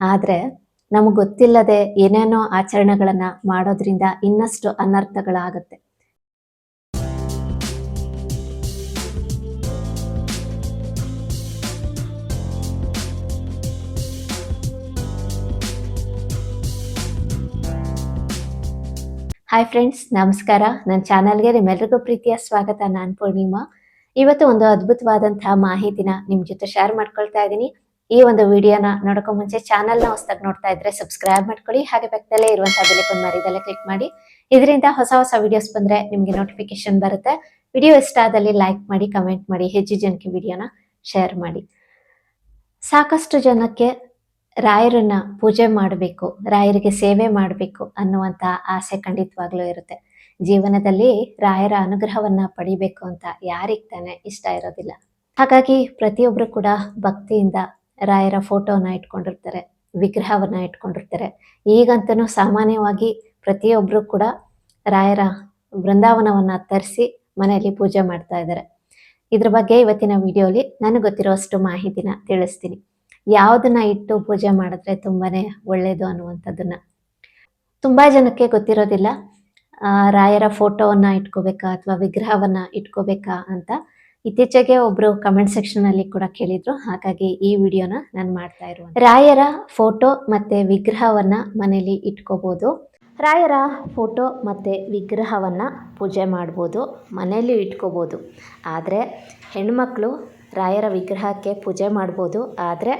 ಆದ್ರೆ ನಮಗೆ ಗೊತ್ತಿಲ್ಲದೆ ಏನೇನೋ ಆಚರಣೆಗಳನ್ನ ಮಾಡೋದ್ರಿಂದ ಇನ್ನಷ್ಟು ಅನರ್ಥಗಳಾಗತ್ತೆ. ಹಾಯ್ ಫ್ರೆಂಡ್ಸ್ ನಮಸ್ಕಾರ. ನನ್ನ ಚಾನಲ್ಗೆ ನಿಮ್ಮೆಲ್ರಿಗೂ ಪ್ರೀತಿಯ ಸ್ವಾಗತ. ನಾನು ಪೂರ್ಣಿಮಾ. ಇವತ್ತು ಒಂದು ಅದ್ಭುತವಾದಂತಹ ಮಾಹಿತಿನ ನಿಮ್ ಜೊತೆ ಶೇರ್ ಮಾಡ್ಕೊಳ್ತಾ ಇದ್ದೀನಿ. ಈ ಒಂದು ವಿಡಿಯೋನ ನೋಡೋಕೆ ಮುಂಚೆ ಚಾನಲ್ನ ಹೊಸದಾಗಿ ನೋಡ್ತಾ ಇದ್ರೆ ಸಬ್ಸ್ಕ್ರೈಬ್ ಮಾಡ್ಕೊಳ್ಳಿ. ಹಾಗೆ ಪಕ್ಕದಲ್ಲೇ ಇರುವಂತಹ ಬೆಲೆಕೊಂದು ಮರಿದಲ್ಲೇ ಕ್ಲಿಕ್ ಮಾಡಿ. ಇದರಿಂದ ಹೊಸ ಹೊಸ ವಿಡಿಯೋಸ್ ಬಂದ್ರೆ ನಿಮ್ಗೆ ನೋಟಿಫಿಕೇಶನ್ ಬರುತ್ತೆ. ವಿಡಿಯೋ ಇಷ್ಟ ಆದಲ್ಲಿ ಲೈಕ್ ಮಾಡಿ ಕಮೆಂಟ್ ಮಾಡಿ, ಹೆಚ್ಚು ಜನಕ್ಕೆ ವಿಡಿಯೋನ ಶೇರ್ ಮಾಡಿ. ಸಾಕಷ್ಟು ಜನಕ್ಕೆ ರಾಯರನ್ನ ಪೂಜೆ ಮಾಡಬೇಕು, ರಾಯರಿಗೆ ಸೇವೆ ಮಾಡಬೇಕು ಅನ್ನುವಂತ ಆಸೆ ಖಂಡಿತವಾಗ್ಲೂ ಇರುತ್ತೆ. ಜೀವನದಲ್ಲಿ ರಾಯರ ಅನುಗ್ರಹವನ್ನ ಪಡಿಬೇಕು ಅಂತ ಯಾರಿಗ್ ತಾನೆ ಇಷ್ಟ ಇರೋದಿಲ್ಲ. ಹಾಗಾಗಿ ಪ್ರತಿಯೊಬ್ರು ಕೂಡ ಭಕ್ತಿಯಿಂದ ರಾಯರ ಫೋಟೋನ ಇಟ್ಕೊಂಡಿರ್ತಾರೆ, ವಿಗ್ರಹವನ್ನ ಇಟ್ಕೊಂಡಿರ್ತಾರೆ. ಈಗಂತೂ ಸಾಮಾನ್ಯವಾಗಿ ಪ್ರತಿಯೊಬ್ರು ಕೂಡ ರಾಯರ ಬೃಂದಾವನವನ್ನ ತರಿಸಿ ಮನೆಯಲ್ಲಿ ಪೂಜೆ ಮಾಡ್ತಾ ಇದ್ದಾರೆ. ಇದ್ರ ಬಗ್ಗೆ ಇವತ್ತಿನ ವಿಡಿಯೋಲಿ ನನಗೆ ಗೊತ್ತಿರೋಷ್ಟು ಮಾಹಿತಿನ ತಿಳಿಸ್ತೀನಿ. ಯಾವುದನ್ನ ಇಟ್ಟು ಪೂಜೆ ಮಾಡಿದ್ರೆ ತುಂಬಾನೇ ಒಳ್ಳೇದು ಅನ್ನುವಂಥದ್ದನ್ನ. ತುಂಬಾ ಜನಕ್ಕೆ ಗೊತ್ತಿರೋದಿಲ್ಲ ರಾಯರ ಫೋಟೋವನ್ನ ಇಟ್ಕೋಬೇಕಾ ಅಥವಾ ವಿಗ್ರಹವನ್ನ ಇಟ್ಕೋಬೇಕಾ ಅಂತ. ಇತ್ತೀಚೆಗೆ ಒಬ್ರು ಕಮೆಂಟ್ ಸೆಕ್ಷನ್ ಅಲ್ಲಿ ಕೂಡ ಕೇಳಿದ್ರು. ಹಾಗಾಗಿ ಈ ವಿಡಿಯೋನ ನಾನು ಮಾಡ್ತಾ ಇರುವಂತ. ರಾಯರ ಫೋಟೋ ಮತ್ತೆ ವಿಗ್ರಹವನ್ನ ಮನೇಲಿ ಇಟ್ಕೋಬಹುದು ರಾಯರ ಫೋಟೋ ಮತ್ತೆ ವಿಗ್ರಹವನ್ನ ಪೂಜೆ ಮಾಡ್ಬೋದು ಮನೆಯಲ್ಲಿ ಇಟ್ಕೋಬೋದು. ಆದರೆ ಹೆಣ್ಮಕ್ಳು ರಾಯರ ವಿಗ್ರಹಕ್ಕೆ ಪೂಜೆ ಮಾಡ್ಬೋದು, ಆದರೆ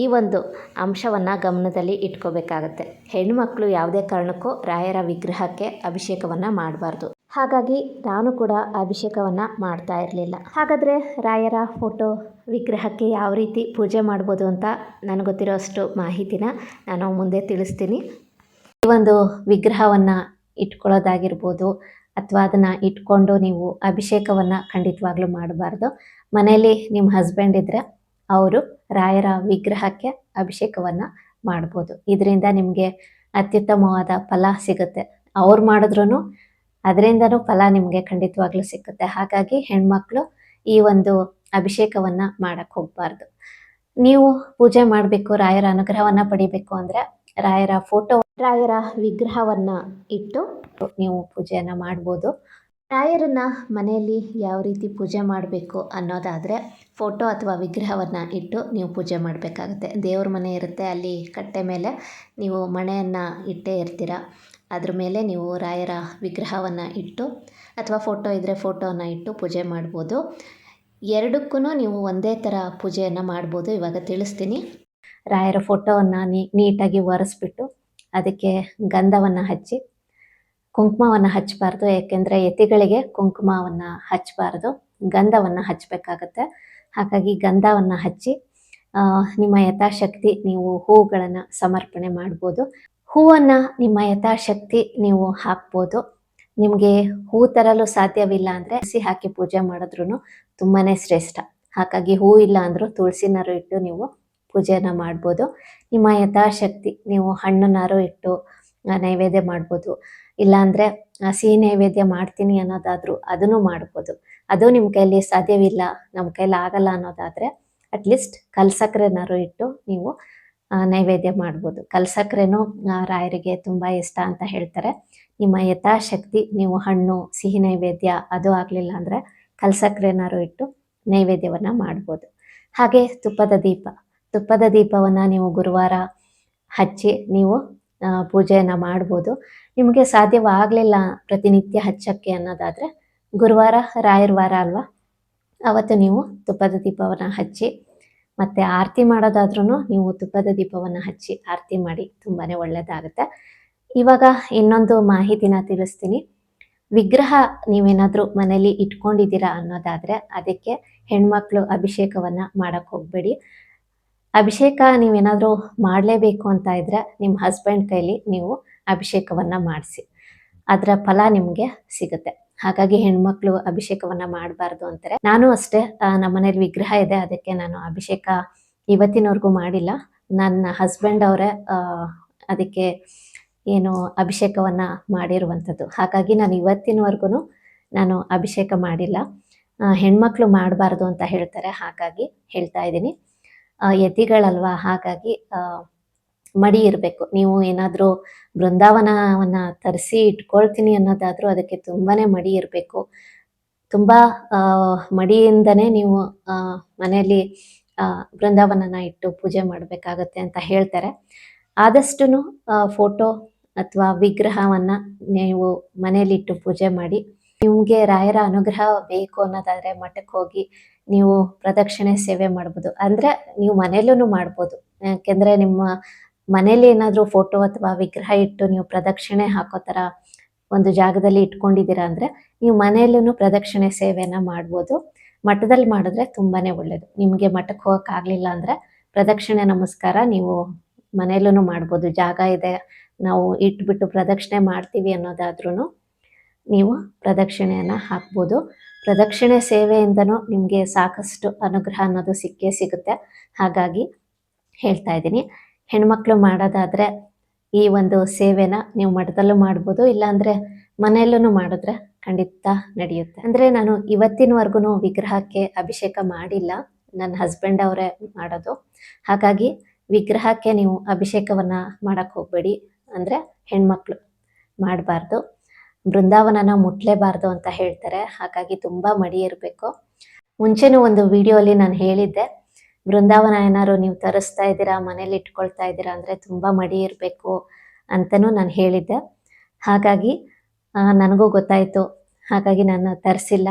ಈ ಒಂದು ಅಂಶವನ್ನು ಗಮನದಲ್ಲಿ ಇಟ್ಕೋಬೇಕಾಗತ್ತೆ. ಹೆಣ್ಮಕ್ಳು ಯಾವುದೇ ಕಾರಣಕ್ಕೂ ರಾಯರ ವಿಗ್ರಹಕ್ಕೆ ಅಭಿಷೇಕವನ್ನು ಮಾಡಬಾರ್ದು. ಹಾಗಾಗಿ ನಾನು ಕೂಡ ಅಭಿಷೇಕವನ್ನು ಮಾಡ್ತಾ ಇರಲಿಲ್ಲ. ಹಾಗಾದರೆ ರಾಯರ ಫೋಟೋ ವಿಗ್ರಹಕ್ಕೆ ಯಾವ ರೀತಿ ಪೂಜೆ ಮಾಡ್ಬೋದು ಅಂತ ನನಗೆ ಗೊತ್ತಿರೋಷ್ಟು ಮಾಹಿತಿನ ನಾನು ಮುಂದೆ ತಿಳಿಸ್ತೀನಿ. ಈ ಒಂದು ವಿಗ್ರಹವನ್ನು ಇಟ್ಕೊಳ್ಳೋದಾಗಿರ್ಬೋದು ಅಥವಾ ಅದನ್ನು ಇಟ್ಕೊಂಡು ನೀವು ಅಭಿಷೇಕವನ್ನು ಖಂಡಿತವಾಗ್ಲೂ ಮಾಡಬಾರ್ದು. ಮನೆಯಲ್ಲಿ ನಿಮ್ಮ ಹಸ್ಬೆಂಡ್ ಇದ್ದರೆ ಅವರು ರಾಯರ ವಿಗ್ರಹಕ್ಕೆ ಅಭಿಷೇಕವನ್ನು ಮಾಡ್ಬೋದು. ಇದರಿಂದ ನಿಮಗೆ ಅತ್ಯುತ್ತಮವಾದ ಫಲ ಸಿಗುತ್ತೆ. ಅವ್ರು ಮಾಡಿದ್ರೂ ಅದರಿಂದನೂ ಫಲ ನಿಮಗೆ ಖಂಡಿತವಾಗ್ಲೂ ಸಿಕ್ಕುತ್ತೆ. ಹಾಗಾಗಿ ಹೆಣ್ಮಕ್ಳು ಈ ಒಂದು ಅಭಿಷೇಕವನ್ನ ಮಾಡಕ್ ಹೋಗ್ಬಾರ್ದು. ನೀವು ಪೂಜೆ ಮಾಡಬೇಕು, ರಾಯರ ಅನುಗ್ರಹವನ್ನ ಪಡಿಬೇಕು ಅಂದ್ರೆ ರಾಯರ ಫೋಟೋ ರಾಯರ ವಿಗ್ರಹವನ್ನ ಇಟ್ಟು ನೀವು ಪೂಜೆಯನ್ನು ಮಾಡ್ಬೋದು. ರಾಯರನ್ನ ಮನೆಯಲ್ಲಿ ಯಾವ ರೀತಿ ಪೂಜೆ ಮಾಡಬೇಕು ಅನ್ನೋದಾದರೆ ಫೋಟೋ ಅಥವಾ ವಿಗ್ರಹವನ್ನು ಇಟ್ಟು ನೀವು ಪೂಜೆ ಮಾಡಬೇಕಾಗುತ್ತೆ. ದೇವ್ರ ಮನೆ ಇರುತ್ತೆ, ಅಲ್ಲಿ ಕಟ್ಟೆ ಮೇಲೆ ನೀವು ಮಣೆಯನ್ನು ಇಟ್ಟೇ ಇರ್ತೀರ. ಅದ್ರ ಮೇಲೆ ನೀವು ರಾಯರ ವಿಗ್ರಹವನ್ನು ಇಟ್ಟು ಅಥವಾ ಫೋಟೋ ಇದ್ದರೆ ಫೋಟೋನ ಇಟ್ಟು ಪೂಜೆ ಮಾಡ್ಬೋದು. ಎರಡಕ್ಕೂ ನೀವು ಒಂದೇ ಥರ ಪೂಜೆಯನ್ನು ಮಾಡ್ಬೋದು. ಇವಾಗ ತಿಳಿಸ್ತೀನಿ. ರಾಯರ ಫೋಟೋವನ್ನು ನೀಟಾಗಿ ಒರೆಸ್ಬಿಟ್ಟು ಅದಕ್ಕೆ ಗಂಧವನ್ನು ಹಚ್ಚಿ, ಕುಂಕುಮವನ್ನು ಹಚ್ಚಬಾರ್ದು. ಯಾಕೆಂದರೆ ಯತಿಗಳಿಗೆ ಕುಂಕುಮವನ್ನು ಹಚ್ಚಬಾರ್ದು. ಗಂಧವನ್ನು ಹಚ್ಚಬೇಕಾಗತ್ತೆ. ಹಾಗಾಗಿ ಗಂಧವನ್ನು ಹಚ್ಚಿ ನಿಮ್ಮ ಯಥಾಶಕ್ತಿ ನೀವು ಹೂಗಳನ್ನು ಸಮರ್ಪಣೆ ಮಾಡ್ಬೋದು. ಹೂವನ್ನು ನಿಮ್ಮ ಯಥಾಶಕ್ತಿ ನೀವು ಹಾಕ್ಬೋದು. ನಿಮಗೆ ಹೂ ತರಲು ಸಾಧ್ಯವಿಲ್ಲ ಅಂದರೆ ಹಸಿ ಹಾಕಿ ಪೂಜೆ ಮಾಡಿದ್ರು ತುಂಬಾ ಶ್ರೇಷ್ಠ. ಹಾಗಾಗಿ ಹೂ ಇಲ್ಲ ಅಂದರೂ ತುಳಸಿನಾರು ಇಟ್ಟು ನೀವು ಪೂಜೆನ ಮಾಡ್ಬೋದು. ನಿಮ್ಮ ಯಥಾಶಕ್ತಿ ನೀವು ಹಣ್ಣನ್ನಾರು ಇಟ್ಟು ನೈವೇದ್ಯ ಮಾಡ್ಬೋದು. ಇಲ್ಲಾಂದರೆ ಸಿಹಿ ನೈವೇದ್ಯ ಮಾಡ್ತೀನಿ ಅನ್ನೋದಾದರೂ ಅದನ್ನು ಮಾಡ್ಬೋದು. ಅದು ನಿಮ್ಮ ಕೈಯಲ್ಲಿ ಸಾಧ್ಯವಿಲ್ಲ ನಮ್ಮ ಕೈಯಲ್ಲಿ ಆಗಲ್ಲ ಅನ್ನೋದಾದರೆ ಅಟ್ಲೀಸ್ಟ್ ಕಲ್ಸಕ್ರೆನಾರು ಇಟ್ಟು ನೀವು ನೈವೇದ್ಯ ಮಾಡ್ಬೋದು. ಕಲ್ಸಕ್ರೆನೂ ರಾಯರಿಗೆ ತುಂಬ ಇಷ್ಟ ಅಂತ ಹೇಳ್ತಾರೆ. ನಿಮ್ಮ ಯಥಾಶಕ್ತಿ, ನೀವು ಹಣ್ಣು, ಸಿಹಿ ನೈವೇದ್ಯ ಅದು ಆಗಲಿಲ್ಲ ಅಂದರೆ ಕಲ್ಸಕ್ರೆನಾರು ಇಟ್ಟು ನೈವೇದ್ಯವನ್ನು ಮಾಡ್ಬೋದು. ಹಾಗೆ ತುಪ್ಪದ ದೀಪ. ತುಪ್ಪದ ದೀಪವನ್ನು ನೀವು ಗುರುವಾರ ಹಚ್ಚಿ ನೀವು ಪೂಜೆಯನ್ನು ಮಾಡ್ಬೋದು. ನಿಮಗೆ ಸಾಧ್ಯವಾಗಲಿಲ್ಲ ಪ್ರತಿನಿತ್ಯ ಹಚ್ಚಕ್ಕೆ ಅನ್ನೋದಾದರೆ ಗುರುವಾರ, ರಾಯರ್ ವಾರ ಅಲ್ವಾ? ಅವತ್ತು ನೀವು ತುಪ್ಪದ ದೀಪವನ್ನು ಹಚ್ಚಿ ಮತ್ತು ಆರತಿ ಮಾಡೋದಾದ್ರೂ ನೀವು ತುಪ್ಪದ ದೀಪವನ್ನು ಹಚ್ಚಿ ಆರತಿ ಮಾಡಿ ತುಂಬಾ ಒಳ್ಳೆಯದಾಗುತ್ತೆ ಇವಾಗ ಇನ್ನೊಂದು ಮಾಹಿತಿನ ತಿಳಿಸ್ತೀನಿ. ವಿಗ್ರಹ ನೀವೇನಾದರೂ ಮನೇಲಿ ಇಟ್ಕೊಂಡಿದ್ದೀರಾ ಅನ್ನೋದಾದರೆ ಅದಕ್ಕೆ ಹೆಣ್ಮಕ್ಳು ಅಭಿಷೇಕವನ್ನು ಮಾಡೋಕ್ಕೆ ಹೋಗಬೇಡಿ. ಅಭಿಷೇಕ ನೀವೇನಾದರೂ ಮಾಡಲೇಬೇಕು ಅಂತ ಇದ್ದರೆ ನಿಮ್ಮ ಹಸ್ಬೆಂಡ್ ಕೈಲಿ ನೀವು ಅಭಿಷೇಕವನ್ನು ಮಾಡಿಸಿ. ಅದರ ಫಲ ನಿಮಗೆ ಸಿಗುತ್ತೆ. ಹಾಗಾಗಿ ಹೆಣ್ಮಕ್ಳು ಅಭಿಷೇಕವನ್ನ ಮಾಡಬಾರ್ದು ಅಂತಾರೆ. ನಾನು ಅಷ್ಟೇ ನಮ್ಮನೇಲಿ ನಮ್ಮ ಮನೇಲಿ ವಿಗ್ರಹ ಇದೆ, ಅದಕ್ಕೆ ನಾನು ಅಭಿಷೇಕ ಇವತ್ತಿನವರೆಗೂ ಮಾಡಿಲ್ಲ. ನನ್ನ ಹಸ್ಬೆಂಡ್ ಅವರೇ ಅದಕ್ಕೆ ಏನು ಅಭಿಷೇಕವನ್ನ ಮಾಡಿರುವಂಥದ್ದು. ಹಾಗಾಗಿ ನಾನು ಇವತ್ತಿನವರೆಗೂ ನಾನು ಅಭಿಷೇಕ ಮಾಡಿಲ್ಲ. ಹೆಣ್ಮಕ್ಳು ಮಾಡಬಾರ್ದು ಅಂತ ಹೇಳ್ತಾರೆ. ಹಾಗಾಗಿ ಹೇಳ್ತಾ ಇದ್ದೀನಿ. ಯತಿಗಳಲ್ವಾ? ಹಾಗಾಗಿ ಮಡಿ ಇರಬೇಕು. ನೀವು ಏನಾದರೂ ಬೃಂದಾವನವನ್ನ ತರಿಸಿ ಇಟ್ಕೊಳ್ತೀನಿ ಅನ್ನೋದಾದರೂ ಅದಕ್ಕೆ ತುಂಬಾನೇ ಮಡಿ ಇರಬೇಕು. ತುಂಬ ಮಡಿಯಿಂದನೇ ನೀವು ಮನೆಯಲ್ಲಿ ಬೃಂದಾವನನ ಇಟ್ಟು ಪೂಜೆ ಮಾಡಬೇಕಾಗತ್ತೆ ಅಂತ ಹೇಳ್ತಾರೆ. ಆದಷ್ಟು ಫೋಟೋ ಅಥವಾ ವಿಗ್ರಹವನ್ನ ನೀವು ಮನೆಯಲ್ಲಿ ಇಟ್ಟು ಪೂಜೆ ಮಾಡಿ. ನಿಮಗೆ ರಾಯರ ಅನುಗ್ರಹ ಬೇಕು ಅನ್ನೋದಾದ್ರೆ ಮಠಕ್ಕೆ ಹೋಗಿ ನೀವು ಪ್ರದಕ್ಷಿಣೆ ಸೇವೆ ಮಾಡ್ಬೋದು. ಅಂದ್ರೆ ನೀವು ಮನೆಯಲ್ಲೂ ಮಾಡ್ಬೋದು. ಯಾಕೆಂದ್ರೆ ನಿಮ್ಮ ಮನೇಲಿ ಏನಾದರೂ ಫೋಟೋ ಅಥವಾ ವಿಗ್ರಹ ಇಟ್ಟು ನೀವು ಪ್ರದಕ್ಷಿಣೆ ಹಾಕೋ ಥರ ಒಂದು ಜಾಗದಲ್ಲಿ ಇಟ್ಕೊಂಡಿದ್ದೀರಾ ಅಂದ್ರೆ ನೀವು ಮನೆಯಲ್ಲೂ ಪ್ರದಕ್ಷಿಣೆ ಸೇವೆಯನ್ನ ಮಾಡ್ಬೋದು. ಮಠದಲ್ಲಿ ಮಾಡಿದ್ರೆ ತುಂಬಾನೇ ಒಳ್ಳೇದು. ನಿಮಗೆ ಮಠಕ್ಕೆ ಹೋಗಕ್ ಆಗ್ಲಿಲ್ಲ ಅಂದ್ರೆ ಪ್ರದಕ್ಷಿಣೆ ನಮಸ್ಕಾರ ನೀವು ಮನೆಯಲ್ಲೂ ಮಾಡ್ಬೋದು. ಜಾಗ ಇದೆ, ನಾವು ಇಟ್ಬಿಟ್ಟು ಪ್ರದಕ್ಷಿಣೆ ಮಾಡ್ತೀವಿ ಅನ್ನೋದಾದ್ರೂ ನೀವು ಪ್ರದಕ್ಷಿಣೆಯನ್ನ ಹಾಕ್ಬೋದು. ಪ್ರದಕ್ಷಿಣೆ ಸೇವೆಯಿಂದನೂ ನಿಮಗೆ ಸಾಕಷ್ಟು ಅನುಗ್ರಹ ಅನ್ನೋದು ಸಿಕ್ಕೇ ಸಿಗುತ್ತೆ. ಹಾಗಾಗಿ ಹೇಳ್ತಾ ಇದ್ದೀನಿ. ಹೆಣ್ಮಕ್ಳು ಮಾಡೋದಾದರೆ ಈ ಒಂದು ಸೇವೆನ ನೀವು ಮಠದಲ್ಲೂ ಮಾಡ್ಬೋದು, ಇಲ್ಲಾಂದರೆ ಮನೆಯಲ್ಲೂ ಮಾಡಿದ್ರೆ ಖಂಡಿತ ನಡೆಯುತ್ತೆ. ಅಂದ್ರೆ ನಾನು ಇವತ್ತಿನವರೆಗೂ ವಿಗ್ರಹಕ್ಕೆ ಅಭಿಷೇಕ ಮಾಡಿಲ್ಲ, ನನ್ನ ಹಸ್ಬೆಂಡ್ ಅವರೇ ಮಾಡೋದು. ಹಾಗಾಗಿ ವಿಗ್ರಹಕ್ಕೆ ನೀವು ಅಭಿಷೇಕವನ್ನ ಮಾಡಕ್ ಹೋಗ್ಬೇಡಿ, ಅಂದ್ರೆ ಹೆಣ್ಮಕ್ಳು ಮಾಡಬಾರ್ದು. ಬೃಂದಾವನನ ಮುಟ್ಲೇಬಾರ್ದು ಅಂತ ಹೇಳ್ತಾರೆ, ಹಾಗಾಗಿ ತುಂಬಾ ಮಡಿ ಇರಬೇಕು ಮುಂಚೆನೂ ಒಂದು ವಿಡಿಯೋಲಿ ನಾನು ಹೇಳಿದ್ದೆ ಬೃಂದಾವನ ಏನಾದ್ರು ನೀವು ತರಿಸ್ತಾ ಇದ್ದೀರಾ, ಮನೇಲಿ ಇಟ್ಕೊಳ್ತಾ ಇದ್ದೀರಾ ಅಂದ್ರೆ ತುಂಬಾ ಮಡಿ ಇರಬೇಕು ಅಂತನೂ ನಾನು ಹೇಳಿದ್ದೆ. ಹಾಗಾಗಿ ನನಗೂ ಗೊತ್ತಾಯ್ತು. ಹಾಗಾಗಿ ನಾನು ತರಿಸಿಲ್ಲ.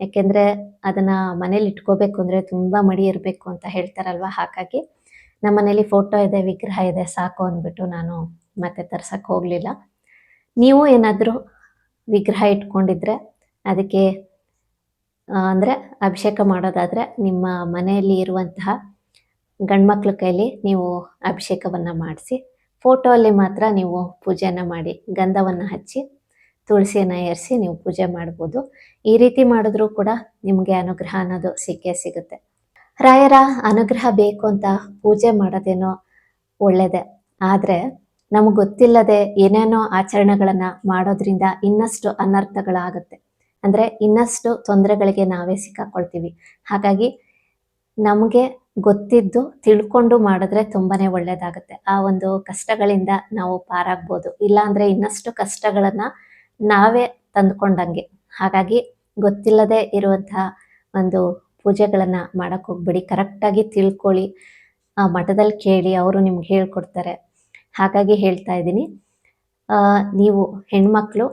ಯಾಕೆಂದ್ರೆ ಅದನ್ನ ಮನೇಲಿ ಇಟ್ಕೋಬೇಕು ಅಂದ್ರೆ ತುಂಬಾ ಮಡಿ ಇರಬೇಕು ಅಂತ ಹೇಳ್ತಾರಲ್ವಾ? ಹಾಗಾಗಿ ನಮ್ಮ ಮನೇಲಿ ಫೋಟೋ ಇದೆ, ವಿಗ್ರಹ ಇದೆ, ಸಾಕು ಅಂದ್ಬಿಟ್ಟು ನಾನು ಮತ್ತೆ ತರ್ಸಕ್ ಹೋಗಲಿಲ್ಲ. ನೀವು ಏನಾದರೂ ವಿಗ್ರಹ ಇಟ್ಕೊಂಡಿದ್ರೆ ಅದಕ್ಕೆ ಅಂದ್ರೆ ಅಭಿಷೇಕ ಮಾಡೋದಾದರೆ ನಿಮ್ಮ ಮನೆಯಲ್ಲಿ ಇರುವಂತಹ ಗಂಡ್ಮಕ್ಳ ಕೈಲಿ ನೀವು ಅಭಿಷೇಕವನ್ನು ಮಾಡಿಸಿ ಫೋಟೋ ಅಲ್ಲಿ ಮಾತ್ರ ನೀವು ಪೂಜೆನ ಮಾಡಿ, ಗಂಧವನ್ನು ಹಚ್ಚಿ, ತುಳಸಿಯನ್ನು ಏರಿಸಿ ನೀವು ಪೂಜೆ ಮಾಡ್ಬೋದು. ಈ ರೀತಿ ಮಾಡಿದ್ರೂ ಕೂಡ ನಿಮಗೆ ಅನುಗ್ರಹ ಅನ್ನೋದು ಸಿಕ್ಕೇ ಸಿಗುತ್ತೆ. ರಾಯರ ಅನುಗ್ರಹ ಬೇಕು ಅಂತ ಪೂಜೆ ಮಾಡೋದೇನೋ ಒಳ್ಳೆಯದೇ ಆದರೆ ನಮಗೆ ಗೊತ್ತಿಲ್ಲದೆ ಏನೇನೋ ಆಚರಣೆಗಳನ್ನು ಮಾಡೋದ್ರಿಂದ ಇನ್ನಷ್ಟು ಅನರ್ಥಗಳಾಗುತ್ತೆ. ಅಂದ್ರೆ ಇನ್ನಷ್ಟು ತೊಂದರೆಗಳಿಗೆ ನಾವೇ ಸಿಕ್ಕಾಕೊಳ್ತೀವಿ. ಹಾಗಾಗಿ ನಮಗೆ ಗೊತ್ತಿದ್ದು ತಿಳ್ಕೊಂಡು ಮಾಡಿದ್ರೆ ತುಂಬಾನೇ ಒಳ್ಳೇದಾಗುತ್ತೆ. ಆ ಒಂದು ಕಷ್ಟಗಳಿಂದ ನಾವು ಪಾರಾಗ್ಬೋದು. ಇಲ್ಲ ಅಂದ್ರೆ ಇನ್ನಷ್ಟು ಕಷ್ಟಗಳನ್ನ ನಾವೇ ತಂದ್ಕೊಂಡಂಗೆ. ಹಾಗಾಗಿ ಗೊತ್ತಿಲ್ಲದೆ ಇರುವಂತಹ ಒಂದು ಪೂಜೆಗಳನ್ನ ಮಾಡಕ್ ಹೋಗ್ಬೇಡಿ ಕರೆಕ್ಟಾಗಿ ತಿಳ್ಕೊಳ್ಳಿ. ಆ ಮಠದಲ್ಲಿ ಕೇಳಿ ಅವರು ನಿಮ್ಗೆ ಹೇಳ್ಕೊಡ್ತಾರೆ. ಹಾಗಾಗಿ ಹೇಳ್ತಾ ಇದ್ದೀನಿ. ನೀವು ಹೆಣ್ಮಕ್ಳು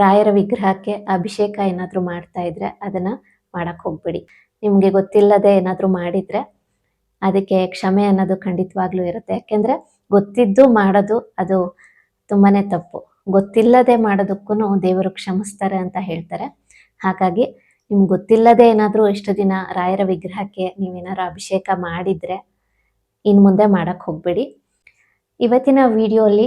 ರಾಯರ ವಿಗ್ರಹಕ್ಕೆ ಅಭಿಷೇಕ ಏನಾದರೂ ಮಾಡ್ತಾ ಇದ್ರೆ ಅದನ್ನ ಮಾಡಕ್ ಹೋಗ್ಬೇಡಿ. ನಿಮಗೆ ಗೊತ್ತಿಲ್ಲದೆ ಏನಾದರೂ ಮಾಡಿದ್ರೆ ಅದಕ್ಕೆ ಕ್ಷಮೆ ಅನ್ನೋದು ಖಂಡಿತವಾಗ್ಲೂ ಇರುತ್ತೆ. ಯಾಕೆಂದ್ರೆ ಗೊತ್ತಿದ್ದು ಮಾಡೋದು ಅದು ತುಂಬಾನೇ ತಪ್ಪು. ಗೊತ್ತಿಲ್ಲದೆ ಮಾಡೋದಕ್ಕೂ ದೇವರು ಕ್ಷಮಿಸ್ತಾರೆ ಅಂತ ಹೇಳ್ತಾರೆ. ಹಾಗಾಗಿ ನಿಮ್ಗೆ ಗೊತ್ತಿಲ್ಲದೆ ಏನಾದರೂ ಎಷ್ಟು ದಿನ ರಾಯರ ವಿಗ್ರಹಕ್ಕೆ ನೀವೇನಾದ್ರು ಅಭಿಷೇಕ ಮಾಡಿದ್ರೆ ಇನ್ನು ಮುಂದೆ ಮಾಡಕ್ ಹೋಗಬೇಡಿ. ಇವತ್ತಿನ ವಿಡಿಯೋಲಿ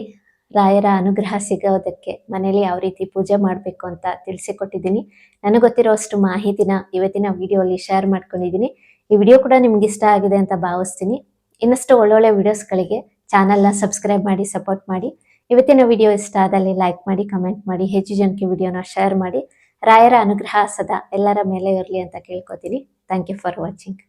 ರಾಯರ ಅನುಗ್ರಹ ಸಿಗೋದಕ್ಕೆ ಮನೇಲಿ ಯಾವ ರೀತಿ ಪೂಜೆ ಮಾಡಬೇಕು ಅಂತ ತಿಳಿಸಿಕೊಟ್ಟಿದ್ದೀನಿ. ನನಗೆ ಗೊತ್ತಿರೋಷ್ಟು ಮಾಹಿತಿನ ಇವತ್ತಿನ ವಿಡಿಯೋಲಿ ಶೇರ್ ಮಾಡ್ಕೊಂಡಿದ್ದೀನಿ. ಈ ವಿಡಿಯೋ ಕೂಡ ನಿಮ್ಗೆ ಇಷ್ಟ ಆಗಿದೆ ಅಂತ ಭಾವಿಸ್ತೀನಿ. ಇನ್ನಷ್ಟು ಒಳ್ಳೊಳ್ಳೆ ವಿಡಿಯೋಸ್ಗಳಿಗೆ ಚಾನಲ್ನ ಸಬ್ಸ್ಕ್ರೈಬ್ ಮಾಡಿ, ಸಪೋರ್ಟ್ ಮಾಡಿ. ಇವತ್ತಿನ ವಿಡಿಯೋ ಇಷ್ಟ ಆದಲ್ಲಿ ಲೈಕ್ ಮಾಡಿ, ಕಮೆಂಟ್ ಮಾಡಿ, ಹೆಚ್ಚು ಜನಕ್ಕೆ ವಿಡಿಯೋನ ಶೇರ್ ಮಾಡಿ. ರಾಯರ ಅನುಗ್ರಹ ಸದಾ ಎಲ್ಲರ ಮೇಲೆ ಇರಲಿ ಅಂತ ಕೇಳ್ಕೊತೀನಿ. Thank you for watching.